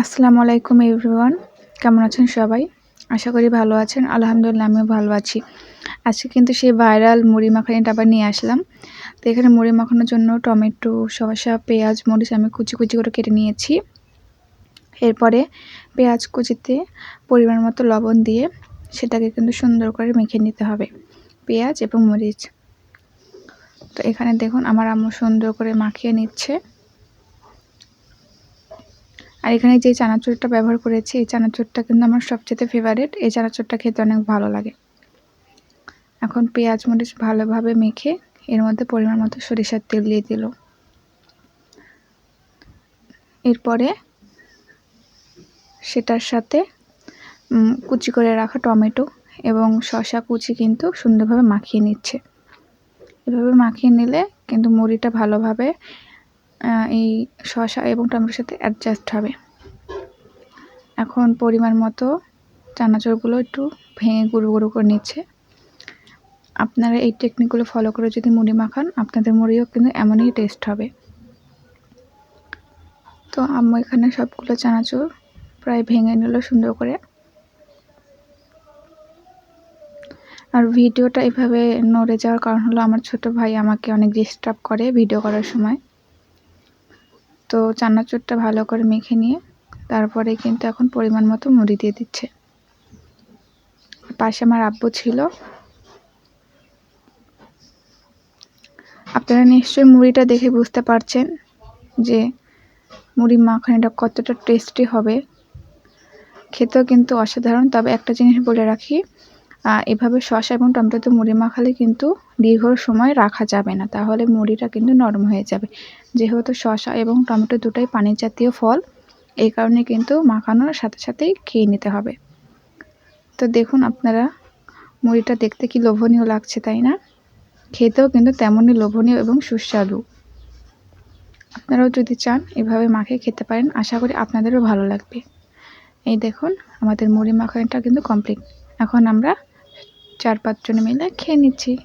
আসসালামু আলাইকুম এভরিওয়ান। কেমন আছেন সবাই? আশা করি ভালো আছেন। আলহামদুলিল্লাহ, আমিও ভালো আছি। আজকে কিন্তু সেই ভাইরাল মুড়ি মাখানিটা আবার নিয়ে আসলাম। তো এখানে মুড়ি মাখানোর জন্য টমেটো, শসা, পেঁয়াজ, মরিচ আমি কুচি কুচি করে কেটে নিয়েছি। এরপরে পেঁয়াজ কুচিতে পরিমাণ মতো লবণ দিয়ে সেটাকে কিন্তু সুন্দর করে মেখে নিতে হবে। পেঁয়াজ এবং মরিচ। তো এখানে দেখুন, আমার আম্মু সুন্দর করে মাখিয়ে নিচ্ছে। আর এখানে যে চানাচুরটা ব্যবহার করেছি, এই চানাচুরটা কিন্তু আমার সবচেয়ে ফেভারিট এই চানাচুরটা খেতে অনেক ভালো লাগে। এখন পেঁয়াজ মরিচ ভালোভাবে মেখে এর মধ্যে পরিমাণ মতো সরিষার তেল দিয়ে দিল। এরপরে সেটার সাথে কুচি করে রাখা টমেটো এবং শসা কুচি কিন্তু সুন্দরভাবে মাখিয়ে নিচ্ছে। এভাবে মাখিয়ে নিলে কিন্তু মুড়িটা ভালোভাবে এই শসা এবং টমেটোর সাথে অ্যাডজাস্ট হবে। এখন পরিমাণ মতো চানাচুরগুলো একটু ভেঙে গুঁড়ো গুঁড়ো করে নিচ্ছে। আপনারা এই টেকনিকগুলো ফলো করে যদি মুড়ি মাখান, আপনাদের মুড়িও কিন্তু এমনই টেস্ট হবে। তো আমি এখানে সবগুলো চানাচুর প্রায় ভেঙে নিল সুন্দর করে। আর ভিডিওটা এভাবে নড়ে যাওয়ার কারণ হলো আমার ছোট ভাই আমাকে অনেক ডিস্টার্ব করে ভিডিও করার সময়। তো চানাচুরটা ভালো করে মেখে নিয়ে তারপরে কিন্তু এখন পরিমাণ মতো মুড়ি দিয়ে দিচ্ছে। পাশে আমার আব্বু ছিল। আপনারা নিশ্চয়ই মুড়িটা দেখে বুঝতে পারছেন যে মুড়ি মাখানিটা কতটা টেস্টি হবে। খেতেও কিন্তু অসাধারণ। তবে একটা জিনিস বলে রাখি এভাবে শসা এবং টমেটোতে মুড়ি মাখালে কিন্তু দীর্ঘ সময় রাখা যাবে না। তাহলে মুড়িটা কিন্তু নরম হয়ে যাবে। যেহেতু শসা এবং টমেটো দুটাই পানি জাতীয় ফল, এই কারণে কিন্তু মাখানোর সাথে সাথেই খেয়ে নিতে হবে। তো দেখুন আপনারা, মুড়িটা দেখতে কি লোভনীয় লাগছে, তাই না? খেতেও কিন্তু তেমনই লোভনীয় এবং সুস্বাদু। আপনারাও যদি চান, এভাবে মাখিয়ে খেতে পারেন, আশা করি আপনাদেরও ভালো লাগবে। এই দেখুন, আমাদের মুড়ি মাখানটা কিন্তু কমপ্লিট। এখন আমরা চার পাঁচজনে মিলে খেয়ে নিচ্ছি।